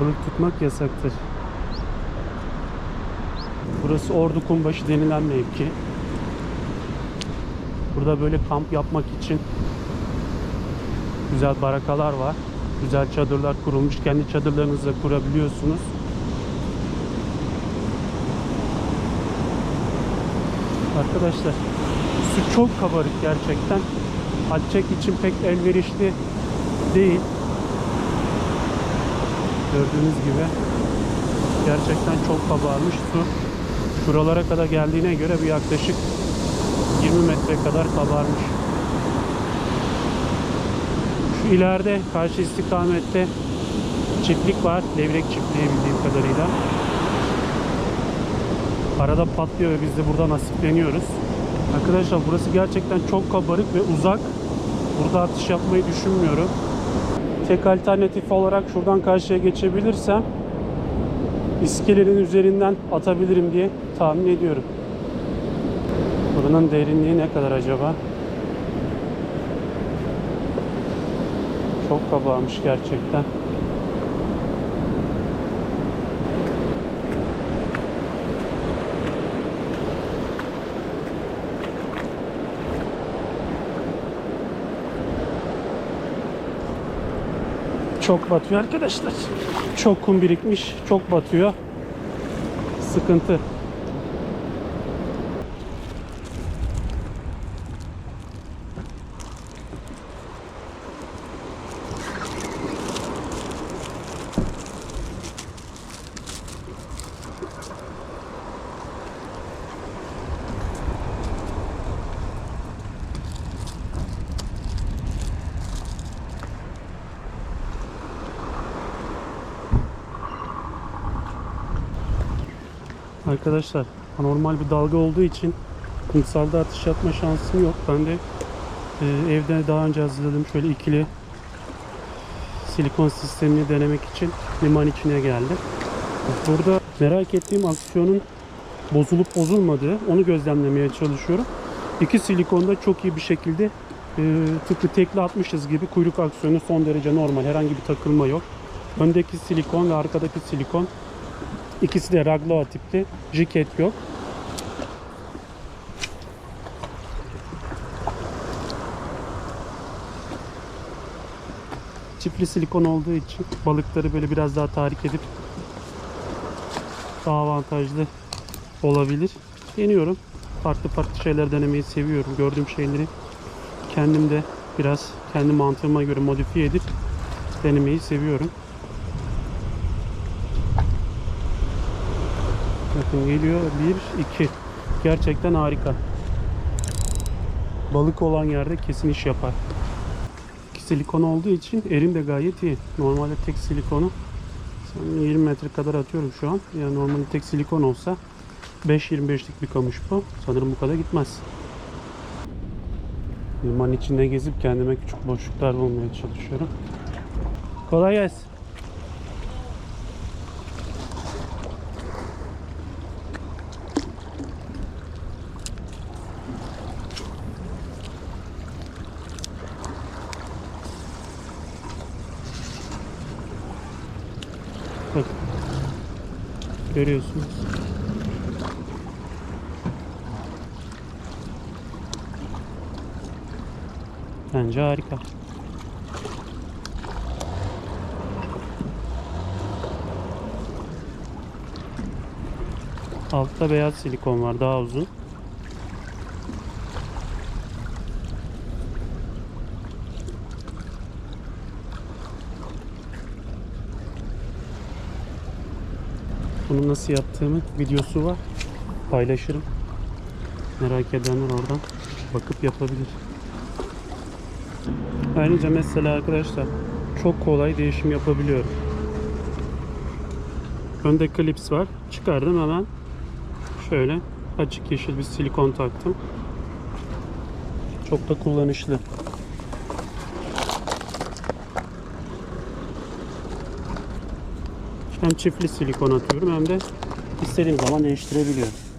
balık tutmak yasaktır. Burası Ordu Kumbaşı denilen mevki. Burada böyle kamp yapmak için güzel barakalar var. Güzel çadırlar kurulmuş. Kendi çadırlarınızı kurabiliyorsunuz. Arkadaşlar su çok kabarık gerçekten. Atçek için pek elverişli değil. Gördüğünüz gibi gerçekten çok kabarmış su. Şuralara kadar geldiğine göre bir yaklaşık 20 metre kadar kabarmış. Şu ileride karşı istikamette çiftlik var. Levrek çiftliği bildiğim kadarıyla. Arada patlıyor ve biz de burada nasipleniyoruz. Arkadaşlar burası gerçekten çok kabarık ve uzak. Burada atış yapmayı düşünmüyorum. Tek alternatif olarak şuradan karşıya geçebilirsem iskelenin üzerinden atabilirim diye tahmin ediyorum. Buranın derinliği ne kadar acaba? Çok kabarmış gerçekten. Çok batıyor arkadaşlar. Çok kum birikmiş, çok batıyor. Sıkıntı. Arkadaşlar anormal bir dalga olduğu için kumsalda atış yapma şansım yok. Ben de e, evde daha önce hazırladığım şöyle ikili silikon sistemini denemek için liman içine geldim. Burada merak ettiğim aksiyonun bozulup bozulmadığı onu gözlemlemeye çalışıyorum. İki silikonda çok iyi bir şekilde e, tıpkı tekli atmışız gibi kuyruk aksiyonu son derece normal. Herhangi bir takılma yok. Öndeki silikon ve arkadaki silikon İkisi de Raglova tipli. Jiket yok. Çiftli silikon olduğu için balıkları böyle biraz daha tahrik edip daha avantajlı olabilir. Deniyorum. Farklı farklı şeyler denemeyi seviyorum. Gördüğüm şeyleri kendim de biraz kendi mantığıma göre modifiye edip denemeyi seviyorum. Geliyor. 1, 2. Gerçekten harika. Balık olan yerde kesin iş yapar. İki silikon olduğu için erim de gayet iyi. Normalde tek silikonu sanırım 20 metre kadar atıyorum şu an. Yani normalde tek silikon olsa 5-25'lik bir kamış bu. Sanırım bu kadar gitmez. Liman içinde gezip kendime küçük boşluklar bulmaya çalışıyorum. Kolay gelsin. Görüyorsunuz. Bence harika. Altta beyaz silikon var daha uzun. Bunu nasıl yaptığımı videosu var. Paylaşırım. Merak edenler oradan bakıp yapabilir. Ayrıca mesela arkadaşlar çok kolay değişim yapabiliyorum. Önde klips var. Çıkardım hemen. Şöyle açık yeşil bir silikon taktım. Çok da kullanışlı. Hem çiftli silikon atıyorum hem de istediğim zaman değiştirebiliyorum.